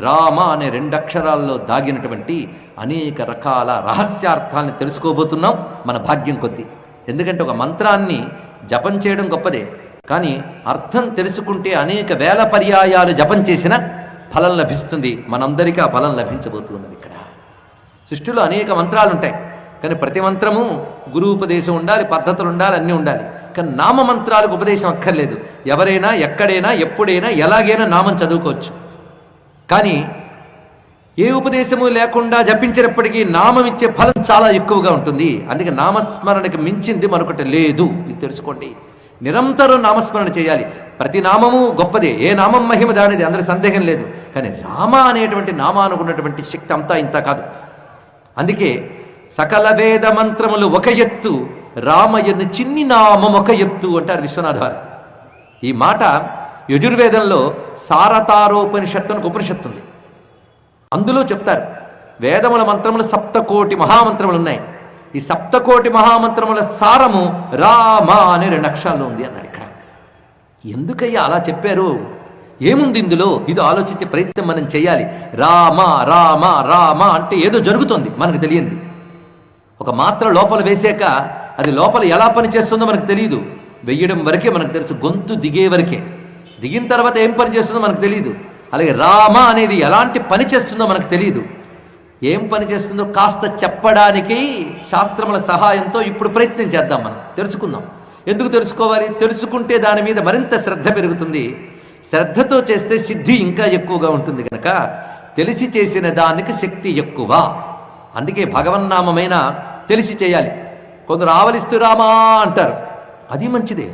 రామ అనే రెండు అక్షరాల్లో దాగినటువంటి అనేక రకాల రహస్యార్థాలను తెలుసుకోబోతున్నాం మన భాగ్యం కొద్దీ. ఎందుకంటే ఒక మంత్రాన్ని జపం చేయడం గొప్పదే. కానీ అర్థం తెలుసుకుంటే అనేక వేల పర్యాయాలు జపం చేసిన ఫలం లభిస్తుంది. మనందరికీ ఆ ఫలం లభించబోతున్నది ఇక్కడ. సృష్టిలో అనేక మంత్రాలు ఉంటాయి కానీ ప్రతి మంత్రము గురు ఉపదేశం ఉండాలి పద్ధతులు ఉండాలి అన్నీ ఉండాలి. కానీ నామ మంత్రాలకు ఉపదేశం అక్కర్లేదు. ఎవరైనా ఎక్కడైనా ఎప్పుడైనా ఎలాగైనా నామం చదువుకోవచ్చు. కానీ ఏ ఉపదేశము లేకుండా జపించినప్పటికీ నామం ఇచ్చే ఫలం చాలా ఎక్కువగా ఉంటుంది. అందుకే నామస్మరణకి మించింది మరొకటి లేదు. ఇది తెలుసుకోండి. నిరంతరం నామస్మరణ చేయాలి. ప్రతి నామము గొప్పదే. ఏ నామం మహిమ దానిది అందరి సందేహం లేదు. కానీ రామ అనేటువంటి నామానుకున్నటువంటి శక్తి అంతా ఇంత కాదు. అందుకే సకల వేద మంత్రములు ఒక ఎత్తు రామయ్యను చిన్ని నామం ఒక ఎత్తు అంటారు విశ్వనాథ ఈ మాట యజుర్వేదంలో సారతారోపనిషత్తు అని ఉపనిషత్తు ఉంది. అందులో చెప్తారు వేదముల మంత్రములు సప్తకోటి మహామంత్రములు ఉన్నాయి. ఈ సప్తకోటి మహామంత్రముల సారము రామ అనే రెండు అక్షరాల్లో ఉంది అన్నాడు ఇక్కడ. ఎందుకయ్యా అలా చెప్పారు? ఏముంది ఇందులో? ఇది ఆలోచించే ప్రయత్నం మనం చేయాలి. రామ రామ రామ అంటే ఏదో జరుగుతుంది మనకు తెలియంది. ఒక మాత్ర లోపల వేసాక అది లోపల ఎలా పనిచేస్తుందో మనకు తెలియదు. వెయ్యడం వరకే మనకు తెలుసు గొంతు దిగే వరకే. దిగిన తర్వాత ఏం పని చేస్తుందో మనకు తెలియదు అలాగే రామ అనేది ఎలాంటి పని చేస్తుందో మనకు తెలియదు ఏం పని చేస్తుందో కాస్త చెప్పడానికి శాస్త్రముల సహాయంతో ఇప్పుడు ప్రయత్నం చేద్దాం మనం. తెలుసుకుందాం. ఎందుకు తెలుసుకోవాలి? తెలుసుకుంటే దాని మీద మరింత శ్రద్ధ పెరుగుతుంది. శ్రద్ధతో చేస్తే సిద్ధి ఇంకా ఎక్కువగా ఉంటుంది కనుక తెలిసి చేసిన దానికి శక్తి ఎక్కువ. అందుకే భగవన్నామైన తెలిసి చేయాలి. కొందరు ఆవలిస్తూ రామా అంటారు. అది మంచిదే.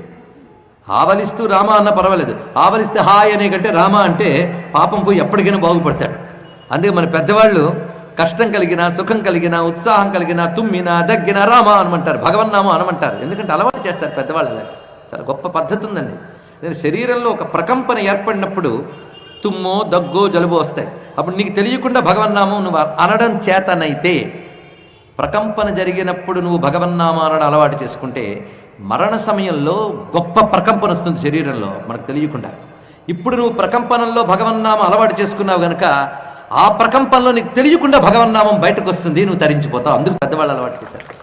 ఆవలిస్తూ రామ అన్న పర్వాలేదు. ఆవలిస్తే హాయ్ అనే కంటే రామ అంటే పాపం పోయి ఎప్పటికైనా బాగుపడతాడు. అందుకే మన పెద్దవాళ్ళు కష్టం కలిగిన సుఖం కలిగిన ఉత్సాహం కలిగినా తుమ్మిన దగ్గిన రామ అనమంటారు భగవన్నామ అనమంటారు. ఎందుకంటే అలవాటు చేస్తారు పెద్దవాళ్ళు అలా చాలా గొప్ప పద్ధతి ఉందండి. నేను శరీరంలో ఒక ప్రకంపన ఏర్పడినప్పుడు తుమ్మో దగ్గో జలుబు వస్తాయి. అప్పుడు నీకు తెలియకుండా భగవన్నామం నువ్వు అనడం చేతనైతే ప్రకంపన జరిగినప్పుడు నువ్వు భగవన్నామ అనడం అలవాటు చేసుకుంటే మరణ సమయంలో గొప్ప ప్రకంపన వస్తుంది శరీరంలో మనకు తెలియకుండా. ఇప్పుడు నువ్వు ప్రకంపనంలో భగవన్నామం అలవాటు చేసుకున్నావు గనక ఆ ప్రకంపనలో నీకు తెలియకుండా భగవన్నామం బయటకు వస్తుంది నువ్వు తరించిపోతావు. అందుకు పెద్దవాళ్ళు అలవాటు చేశారు.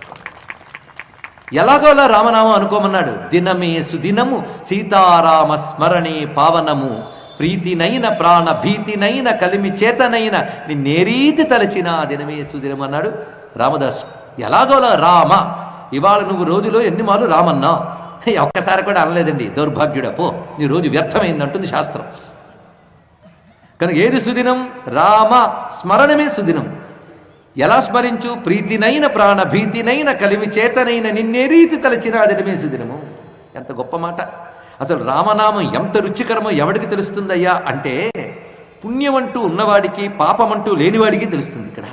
ఎలాగోలా రామనామం అనుకోమన్నాడు. దినమే సుదినము సీతారామ స్మరణే పావనము. ప్రీతినైన ప్రాణ భీతినైన కలిమి చేతనైన నిన్నేరీతి తలచిన దినమే సుదినం అన్నాడు రామదాసు. ఎలాగోలా రామ ఇవాళ నువ్వు రోజులో ఎన్ని మాలు రామన్నా ఒక్కసారి కూడా అనలేదండి. దౌర్భాగ్యుడా పో. నీ రోజు వ్యర్థమైందంటుంది శాస్త్రం. కనుక ఏది సుదినం? రామ స్మరణమే సుదినం. ఎలా స్మరించు? ప్రీతినైన ప్రాణ భీతినైన కలిమి చేతనైన నిన్నే రీతి తలచినాదినమే సుదినము. ఎంత గొప్ప మాట. అసలు రామనామం ఎంత రుచికరమో ఎవడికి తెలుస్తుందయ్యా? అంటే పుణ్యమంటూ ఉన్నవాడికి పాపం అంటూ లేనివాడికి తెలుస్తుంది ఇక్కడ.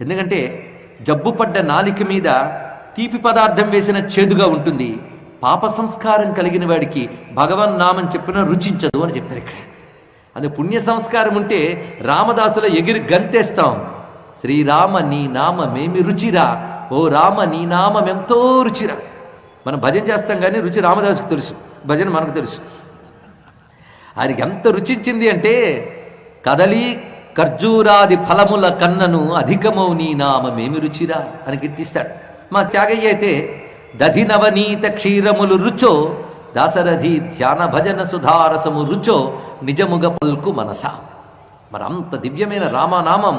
ఎందుకంటే జబ్బుపడ్డ నాలిక మీద తీపి పదార్థం వేసిన చేదుగా ఉంటుంది. పాప సంస్కారం కలిగిన వాడికి భగవన్ నామం చెప్పిన రుచించదు అని చెప్పారు ఇక్కడ. అదే పుణ్య సంస్కారం ఉంటే రామదాసులో ఎగిరి గంతేస్తాం. శ్రీరామ నీ నామమేమి రుచిరా? ఓ రామ నీ నామం ఎంతో రుచిరా? మనం భజన చేస్తాం కానీ రుచి రామదాసుకు తెలుసు. భజన మనకు తెలుసు. ఆయనకి ఎంత రుచించింది అంటే కదలి ఖర్జూరాది ఫలముల కన్నను అధికమౌ నీ నామమేమి రుచిరా అని కీర్తిస్తాడు. మా త్యాగయ్య అయితే దధి నవనీత క్షీరములు రుచో దాసరథి ధ్యాన భజన సుధారసము రుచో నిజముగ పల్కు మనస. మరి అంత దివ్యమైన రామనామం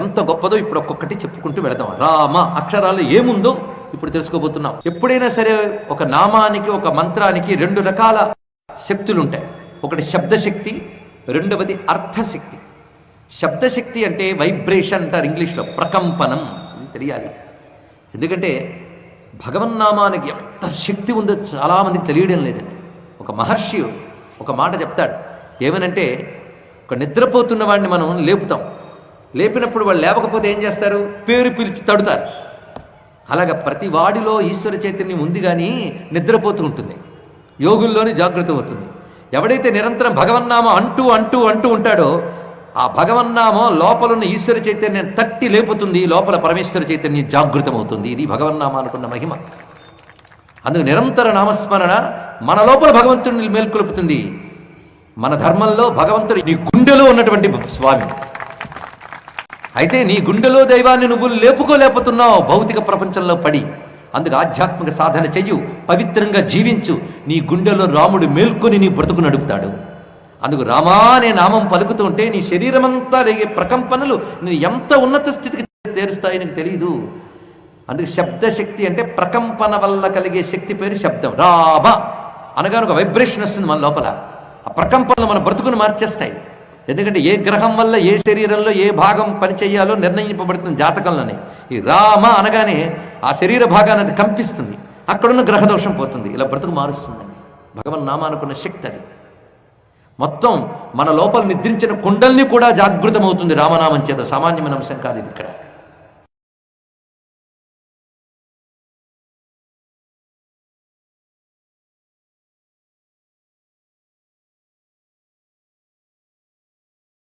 ఎంత గొప్పదో ఇప్పుడు ఒక్కొక్కటి చెప్పుకుంటూ వెళదాం. రామ అక్షరాలు ఏముందో ఇప్పుడు తెలుసుకోబోతున్నాం. ఎప్పుడైనా సరే ఒక నామానికి ఒక మంత్రానికి రెండు రకాల శక్తులు ఉంటాయి ఒకటి శబ్దశక్తి రెండవది అర్థశక్తి. శబ్దశక్తి అంటే వైబ్రేషన్ అంటారు ఇంగ్లీష్లో ప్రకంపనం అని తెలియాలి. ఎందుకంటే భగవన్నామానికి ఎంత శక్తి ఉందో చాలామందికి తెలియడం లేదండి. ఒక మహర్షి ఒక మాట చెప్తాడు. ఏమనంటే ఒక నిద్రపోతున్న వాడిని మనం లేపుతాం. లేపినప్పుడు వాళ్ళు లేవకపోతే ఏం చేస్తారు? పేరు పిలిచి తడుతారు. అలాగ ప్రతి వాడిలో ఈశ్వర చైతన్యం ఉంది కానీ నిద్రపోతూ ఉంటుంది. యోగుల్లోని జాగ్రత్త అవుతుంది. ఎవడైతే నిరంతరం భగవన్నామ అంటూ అంటూ అంటూ ఉంటాడో ఆ భగవన్నామం లోపలున్న ఈశ్వర చైతన్యం తట్టి లేపుతుంది లోపల పరమేశ్వర చైతన్యం జాగృతం అవుతుంది ఇది భగవన్నామ అనుకున్న మహిమ. అందుకు నిరంతర నామస్మరణ మన లోపల భగవంతుడిని మేల్కొలుపుతుంది. మన ధర్మంలో భగవంతుడు నీ గుండెలో ఉన్నటువంటి స్వామి. అయితే నీ గుండెలో దైవాన్ని నువ్వు లేపుకోలేకపోతున్నావు భౌతిక ప్రపంచంలో పడి. అందుకు ఆధ్యాత్మిక సాధన చెయ్యు పవిత్రంగా జీవించు. నీ గుండెలో రాముడు మేల్కొని నీ బ్రతుకు నడుపుతాడు. అందుకు రామా అనే నామం పలుకుతూ ఉంటే నీ శరీరమంతా రేగే ప్రకంపనలు నేను ఎంత ఉన్నత స్థితికి చేరుస్తాయో నీకు తెలియదు అందుకు శబ్దశక్తి అంటే ప్రకంపన వల్ల కలిగే శక్తి పేరు శబ్దం. రామ అనగానే ఒక వైబ్రేషన్ వస్తుంది మన లోపల. ఆ ప్రకంపనలు మన బ్రతుకును మార్చేస్తాయి. ఎందుకంటే ఏ గ్రహం వల్ల ఏ శరీరంలో ఏ భాగం పనిచేయాలో నిర్ణయింపబడుతుంది జాతకంలోనే. ఈ రామ అనగానే ఆ శరీర భాగాన్ని కంపిస్తుంది. అక్కడున్న గ్రహ దోషం పోతుంది. ఇలా బ్రతుకు మారుస్తుందండి. భగవన్ నామానుకున్న శక్తి అది. మొత్తం మన లోపల నిద్రించిన కుండల్ని కూడా జాగృతమవుతుంది రామనామం చేత. సామాన్యమైన అంశం కాదు ఇక్కడ.